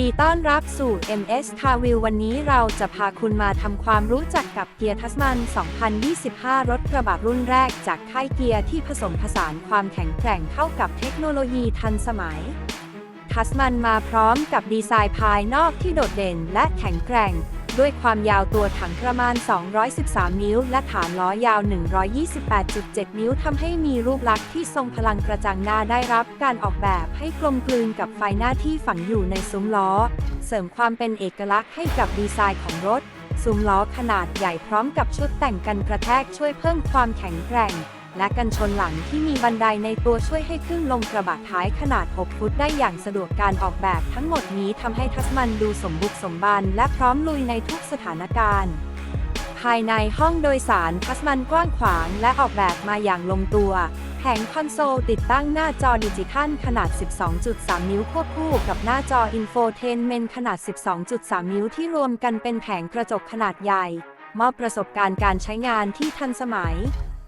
ดีต้อนรับสู่ MS Car View วันนี้เราจะพาคุณมาทำความรู้จักกับเกียร์ทัสมัน 2025 รถกระบะรุ่นแรกจากค่ายเกียร์ที่ผสมผสานความแข็งแกร่งเข้ากับเทคโนโลยีทันสมัย ทัสมันมาพร้อมกับดีไซน์ภายนอกที่โดดเด่นและแข็งแกร่ง ด้วยความยาวตัวถังประมาณ 213 นิ้ว และฐานล้อยาว 128.7 นิ้วทำให้มีรูปลักษณ์ที่ทรงพลังกระจังหน้าได้รับการออกแบบให้กลมกลืนกับไฟหน้าที่ฝังอยู่ในซุ้มล้อ เสริมความเป็นเอกลักษณ์ให้กับดีไซน์ของรถซุ้มล้อขนาดใหญ่พร้อมกับชุดแต่งกันกระแทกช่วยเพิ่มความแข็งแกร่ง และกันชนหลังที่มีบันไดในตัวช่วยให้ขึ้นลงกระบะท้ายขนาด 6 ฟุตได้อย่างสะดวกการออกแบบทั้งหมดนี้ทำให้ทัสมันดูสมบุกสมบันและพร้อมลุยในทุกสถานการณ์ ภายในห้องโดยสารทัสมันกว้างขวางและออกแบบมาอย่างลงตัวแผงคอนโซลติดตั้งหน้าจอดิจิทัลขนาด 12.3 นิ้วควบคู่กับหน้าจออินโฟเทนเมนต์ขนาด 12.3 นิ้วที่รวมกันเป็นแผงกระจกขนาดใหญ่ มอบประสบการณ์การใช้งานที่ทันสมัย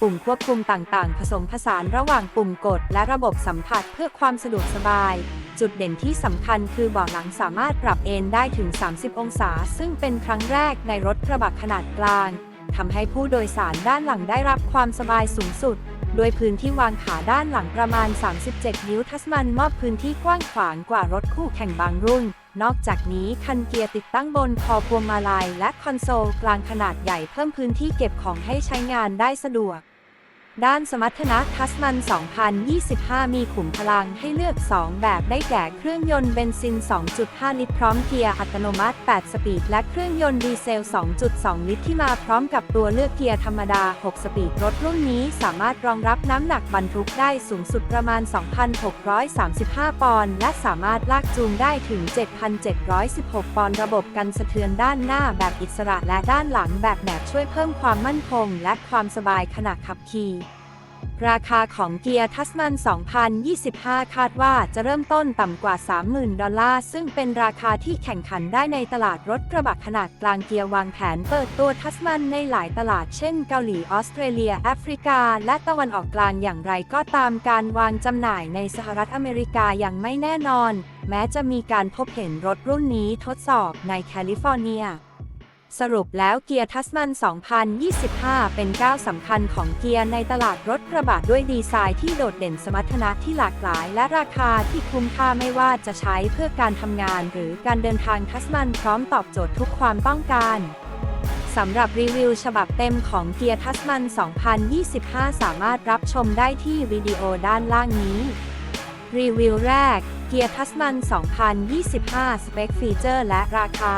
ปุ่มควบคุมต่างๆ ผสมผสานระหว่างปุ่มกด และระบบสัมผัสเพื่อความสะดวกสบาย จุดเด่นที่สำคัญคือเบาะหลังสามารถปรับเอนได้ถึง 30 องศา ซึ่งเป็นครั้งแรกในรถกระบะขนาดกลางทำให้ผู้โดยสารด้านหลังได้รับความสบายสูงสุด โดยพื้นที่วางขาด้านหลังประมาณ 37 นิ้วทัสมันมอบพื้นที่กว้างขวางกว่ารถคู่แข่งบางรุ่น นอกจากนี้คันเกียร์ติดตั้งบนคอพวงมาลัยและคอนโซลกลางขนาดใหญ่เพิ่มพื้นที่เก็บของให้ใช้งานได้สะดวก ด้านสมรรถนะทัสมัน 2025 มีขุมพลังให้เลือก 2 แบบได้แก่เครื่องยนต์เบนซิน 2.5 ลิตรพร้อมเกียร์อัตโนมัติ 8 สปีด และเครื่องยนต์ดีเซล 2.2 ลิตรที่มาพร้อมกับตัวเลือกเกียร์ธรรมดา 6 สปีด รถรุ่นนี้สามารถรองรับน้ำหนักบรรทุกได้สูงสุดประมาณ 2,635 ปอนด์และสามารถลากจูงได้ถึง 7,716 ปอนด์ระบบกันสะเทือนด้านหน้าแบบอิสระและด้านหลังแบบแหนบช่วยเพิ่มความมั่นคง และความสบายขณะขับขี่ ราคาของเกียร์ทัสมัน 2025 คาดว่าจะเริ่มต้นต่ำกว่า 30,000 ดอลลาร์ ซึ่งเป็นราคาที่แข่งขันได้ในตลาดรถกระบะขนาดกลางเกียร์วางแผนเปิดตัวทัสมันในหลายตลาดเช่นเกาหลีออสเตรเลีย แอฟริกา และตะวันออกกลางอย่างไรก็ตามการวางจำหน่ายในสหรัฐอเมริกายังไม่แน่นอน แม้จะมีการพบเห็นรถรุ่นนี้ทดสอบในแคลิฟอร์เนีย สรุปแล้วเกียร์ทัสมัน2025 เป็นก้าวสำคัญของเกียร์ในตลาดรถกระบะด้วยดีไซน์ที่โดดเด่นสมรรถนะที่หลากหลาย และราคาที่คุ้มค่าไม่ว่าจะใช้เพื่อการทำงาน หรือการเดินทางทัสมันพร้อมตอบโจทย์ทุกความต้องการสำหรับรีวิวฉบับเต็มของเกียร์ทัสมัน2025 สามารถรับชมได้ที่วิดีโอด้านล่างนี้ รีวิวแรก เกียร์ทัสมัน2025 สเปคฟีเจอร์และราคา